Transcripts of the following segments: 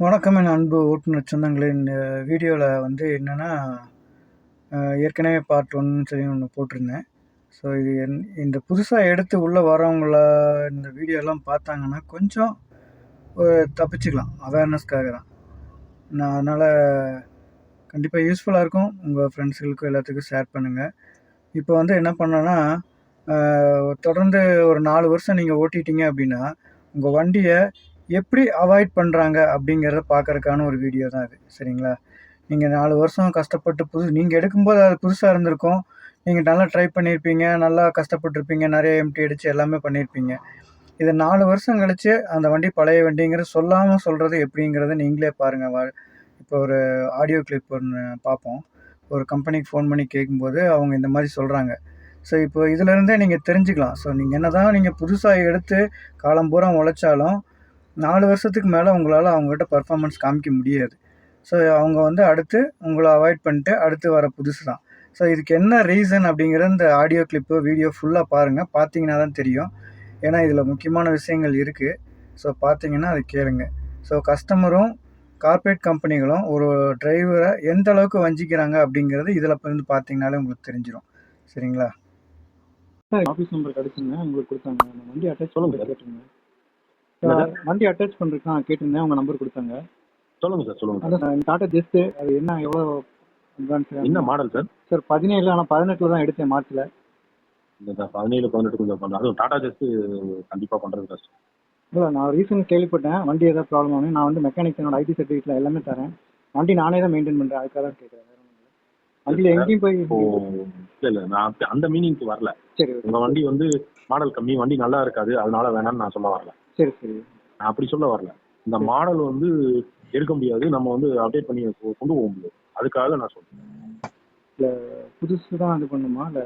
வணக்கம் என் அன்பு ஓட்டுநர் சொந்தங்களே இந்த வீடியோவில் வந்து என்னென்னா ஏற்கனவே பார்ட் ஒன்னு சொல்லி ஒன்று போட்டிருந்தேன். ஸோ இது என் இந்த புதுசாக எடுத்து உள்ளே வரவங்கள இந்த வீடியோலாம் பார்த்தாங்கன்னா கொஞ்சம் தப்பிச்சுக்கலாம். அவேர்னஸ்க்காக தான். நான் அதனால் கண்டிப்பாக யூஸ்ஃபுல்லாக இருக்கும். உங்கள் ஃப்ரெண்ட்ஸுகளுக்கும் எல்லாத்துக்கும் ஷேர் பண்ணுங்கள் இப்போ வந்து என்ன பண்ணோன்னா தொடர்ந்து ஒரு நாலு வருஷம் நீங்கள் ஓட்டிட்டீங்க அப்படின்னா உங்கள் வண்டியை எப்படி அவாய்ட் பண்ணுறாங்க அப்படிங்கிறத பார்க்குறக்கான ஒரு வீடியோ தான் இது சரிங்களா? நீங்கள் நாலு வருஷம் கஷ்டப்பட்டு புது நீங்கள் எடுக்கும்போது அது புதுசாக இருந்திருக்கும். நீங்கள் நல்லா ட்ரை பண்ணியிருப்பீங்க நல்லா கஷ்டப்பட்டுருப்பீங்க நிறைய எம்டி அடித்து எல்லாமே பண்ணியிருப்பீங்க இதை நாலு வருஷம் கழித்து அந்த வண்டி பழைய வண்டிங்கிறது சொல்லாமல் சொல்கிறது எப்படிங்கிறத நீங்களே பாருங்கள் வா இப்போ ஒரு ஆடியோ கிளிப் ஒன்று பார்ப்போம். ஒரு கம்பெனிக்கு ஃபோன் பண்ணி கேட்கும்போது அவங்க இந்த மாதிரி சொல்கிறாங்க ஸோ இப்போ இதிலேருந்தே நீங்கள் தெரிஞ்சுக்கலாம். ஸோ நீங்கள் என்ன தான் நீங்கள் புதுசாக எடுத்து காலம் உழைச்சாலும் நாலு வருஷத்துக்கு மேலே உங்களால் அவங்ககிட்ட பர்ஃபார்மன்ஸ் காமிக்க முடியாது. ஸோ அவங்க வந்து அடுத்து உங்களை அவாய்ட் பண்ணிட்டு அடுத்து வர புதுசு தான் ஸோ இதுக்கு என்ன ரீசன் அப்படிங்கிற இந்த ஆடியோ கிளிப்பு வீடியோ ஃபுல்லாக பாருங்கள் பார்த்தீங்கன்னா தான் தெரியும். ஏன்னா இதில் முக்கியமான விஷயங்கள் இருக்குது ஸோ பார்த்தீங்கன்னா அது கேளுங்க. ஸோ கஸ்டமரும் கார்ப்பரேட் கம்பெனிகளும் ஒரு டிரைவரை எந்த அளவுக்கு வஞ்சிக்கிறாங்க அப்படிங்கிறது இதில் இருந்து பார்த்தீங்கனாலே உங்களுக்கு தெரிஞ்சிடும் சரிங்களா? சார் ஆஃபீஸ் நம்பர் கிடச்சுங்க உங்களுக்கு கொடுத்தாங்க. வண்டி அட்டாச் சொல்லுங்க பண்ண சார். கேட்டிருந்தேன் சார், வண்டி அட்டாச் பண்ணுறதுக்கு நான் கேட்டிருந்தேன் உங்கள் நம்பர் கொடுத்தாங்க. சொல்லுங்க சார் சொல்லுங்க சார் டாட்டா ஜெஸ்ட் அது என்ன எவ்வளோ அட்வான்ஸ் என்ன மாடல் சார் சார் பதினேழு ஆனால் பதினெட்டில் தான் எடுத்தேன் மார்ச்சில் இந்த பதினேழு பதினெட்டு கொஞ்சம் பண்ணுறோம் அதுவும் டாடா ஜெஸ்ட் கண்டிப்பாக பண்ணுறது கஷ்டம் இல்லை நான் ரீசன் கேள்விப்பட்டேன் வண்டி ஏதாவது ப்ராப்ளம் ஆகும் நான் வந்து மெக்கானிக் என்னோட ஐடி சர்டிஃபிகேட்டில் எல்லாமே தரேன். வண்டி நானே தான் மெயின்டைன் பண்ணுறேன் அதுக்காக தான் கேட்குறேன் வண்டியில் எங்கேயும் போய் இல்லை இல்லை நான் அந்த மீனிங்க்கு வரல. சரி ஓகே. உங்கள் வண்டி வந்து மாடல் கம்மி வண்டி நல்லா இருக்காது அதனால வேணாம்னு நான் சொல்ல வரல. சரி சரி. அப்படி சொல்ல வரல. இந்த மாடல் வந்து எடுக்க முடியாது. நம்ம வந்து அப்டேட் பண்ணி கொண்டு போக முடியாது. அதுக்காக நான் சொல்றேன். இல்லை புதுசு தான் இது பண்ணுமா? இல்லை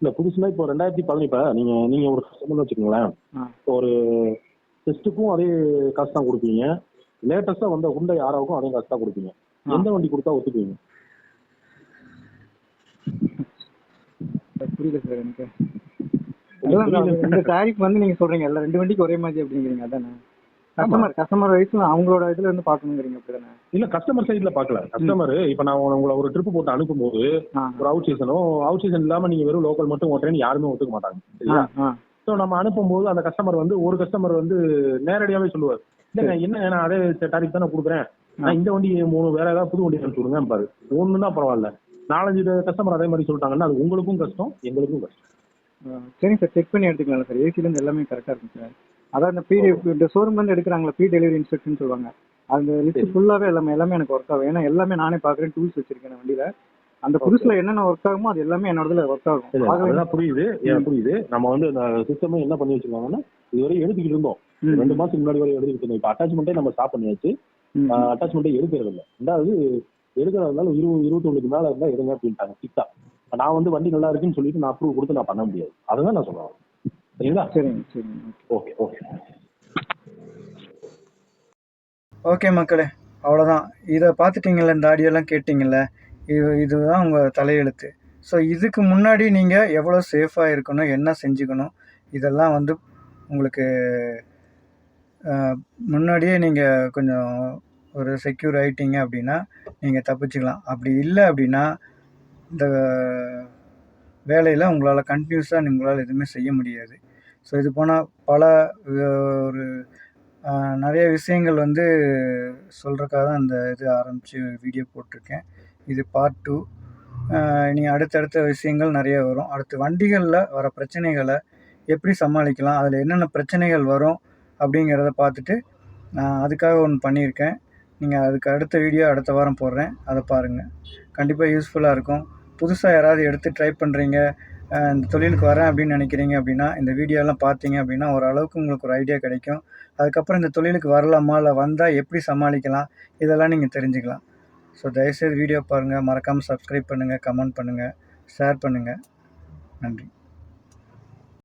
இல்லை புதுசுனா இப்போ ரெண்டாயிரத்தி பதினெட்டு நீங்கள் நீங்கள் ஒரு கஸ்டமர்னு வச்சுக்கோங்களேன். ஒரு டெஸ்ட்டுக்கும் அதே காசு தான் கொடுப்பீங்க. லேட்டஸ்ட்டாக வந்த உண்டை யாராவுக்கும் அதே காசு தான் கொடுப்பீங்க. எந்த வண்டி கொடுத்தா ஒத்துக்குவீங்க சார், புரியல சார் எனக்கு. இந்த டாரிஃப் வந்து நீங்க சொல்றீங்க. எல்லா ரெண்டு வண்டிக்கு ஒரே மாதிரி அப்படிங்கிறீங்க. அதானே? கஸ்டமர் கஸ்டமர் வைஸ்ல அவங்களோட இதுல இருந்து பார்க்கணுங்கிறீங்க அப்படிதானே? இல்ல கஸ்டமர் சைடுல பார்க்கல. கஸ்டமர் இப்ப நான் உங்களை- ஒரு ட்ரிப் போட்டு அனுப்பும்போது ஒரு அவுட் சீசனோ அவுட் சீசன் இல்லாம நீங்க வெறும் லோக்கல் மட்டும் ஓட்டுறேன்னு யாருமே ஒத்துக்க மாட்டாங்க. ஸோ நம்ம அனுப்பும்போது அந்த கஸ்டமர் வந்து ஒரு கஸ்டமர் வந்து நேரடியாவே சொல்லுவார். இல்லைங்க என்ன நான் அதே டாரிஃப் தானே கொடுக்குறேன். நான் இந்த வண்டி மூணு வேற ஏதாவது புது வண்டி அனுப்பிச்சு விடுங்க பாரு. ஒண்ணுன்னா பரவாயில்ல. நாலஞ்சு கஸ்டமர் அதே மாதிரி சொல்லிட்டாங்கன்னா அது உங்களுக்கும் கஷ்டம் எங்களுக்கும் கஷ்டம். சரிங்க சார். செக் பண்ணி எடுத்துக்கலாம் சார். ஏசில இருந்து எல்லாமே கரெக்டா இருக்கும் சார். அதான் இந்த ப்ரீ இந்த வந்து எடுக்கிறாங்களா ப்ரீ டெலிவரி இன்ஸ்ட்ரக்ஷன் சொல்லுவாங்க. அந்த லிஸ்ட் ஃபுல்லாவே எல்லாமே எல்லாமே எனக்கு ஒர்க் ஆகும். ஏன்னா எல்லாமே நானே பாக்குறேன் டூல்ஸ் வச்சிருக்கேன் வண்டியில. அந்த புதுசுல என்னென்ன ஒர்க் ஆகுமோ அது எல்லாமே என்னோடதுல ஒர்க் ஆகும். அதெல்லாம் புரியுது. புரியுது? நம்ம வந்து இந்த சிஸ்டமே என்ன பண்ணி வச்சிருக்காங்கன்னா இதுவரை எடுத்துக்கிட்டு இருந்தோம். ரெண்டு மாசத்துக்கு முன்னாடி வரை எடுத்துக்கிட்டு இருந்தோம். இப்போ அட்டாச்மெண்ட்டே நம்ம ஸ்டாப் பண்ணியாச்சு. அட்டாச்மெண்ட்டே எடுக்கிறது இல்லை ரெண்டாவது எடுக்கிறதுனால இருபது இருபத்தொன்னுக்கு மேல இருந்தா எடுங்க அப்படின்ட்டாங்க. ஸ்ட்ரிக்டா நான் வந்து வண்டி நல்லா இருக்குன்னு சொல்லிட்டு நான் அப்ரூவ் கொடுத்து நான் பண்ண முடியாது. அதுதான் நான் சொல்றேன் சரிங்களா? சரிங்க சரிங்க ஓகே ஓகே ஓகே மக்களே அவ்வளோதான் இதை பார்த்துட்டீங்கல்ல இந்த ஆடியோலாம் கேட்டிங்கல்ல இது இதுதான் உங்கள் தலையெழுத்து. ஸோ இதுக்கு முன்னாடி நீங்கள் எவ்வளோ சேஃபாக இருக்கணும் என்ன செஞ்சுக்கணும் இதெல்லாம் வந்து உங்களுக்கு முன்னாடியே நீங்கள் கொஞ்சம் ஒரு செக்யூர் ஆயிட்டீங்க அப்படின்னா நீங்கள் தப்பிச்சுக்கலாம். அப்படி இல்லை அப்படின்னா இந்த வேலையில் உங்களால் கண்டினியூஸாக உங்களால் எதுவுமே செய்ய முடியாது. ஸோ இது போனால் பல ஒரு நிறைய விஷயங்கள் வந்து சொல்கிறக்காக தான் இந்த இது ஆரம்பித்து வீடியோ போட்டிருக்கேன். இது பார்ட் டூ இனி அடுத்தடுத்த விஷயங்கள் நிறைய வரும். அடுத்து வண்டிகளில் வர பிரச்சனைகளை எப்படி சமாளிக்கலாம்? அதில் என்னென்ன பிரச்சனைகள் வரும் அப்படிங்கிறத பார்த்துட்டு நான் அதுக்காக ஒன்று பண்ணியிருக்கேன். நீங்கள் அதுக்கு அடுத்த வீடியோ அடுத்த வாரம் போடுறேன். அதை பாருங்கள் கண்டிப்பாக யூஸ்ஃபுல்லாக இருக்கும். புதுசாக யாராவது எடுத்து ட்ரை பண்ணுறீங்க இந்த தொழிலுக்கு வரேன் அப்படின்னு நினைக்கிறீங்க அப்படின்னா இந்த வீடியோலாம் பார்த்தீங்க அப்படின்னா ஓரளவுக்கு உங்களுக்கு ஒரு ஐடியா கிடைக்கும். அதுக்கப்புறம் இந்த தொழிலுக்கு வரலாமா இல்லை வந்தால் எப்படி சமாளிக்கலாம் இதெல்லாம் நீங்கள் தெரிஞ்சுக்கலாம். ஸோ தயவுசெய்து வீடியோ பாருங்கள் மறக்காமல் சப்ஸ்கிரைப் பண்ணுங்கள் கமெண்ட் பண்ணுங்கள் ஷேர் பண்ணுங்கள் நன்றி.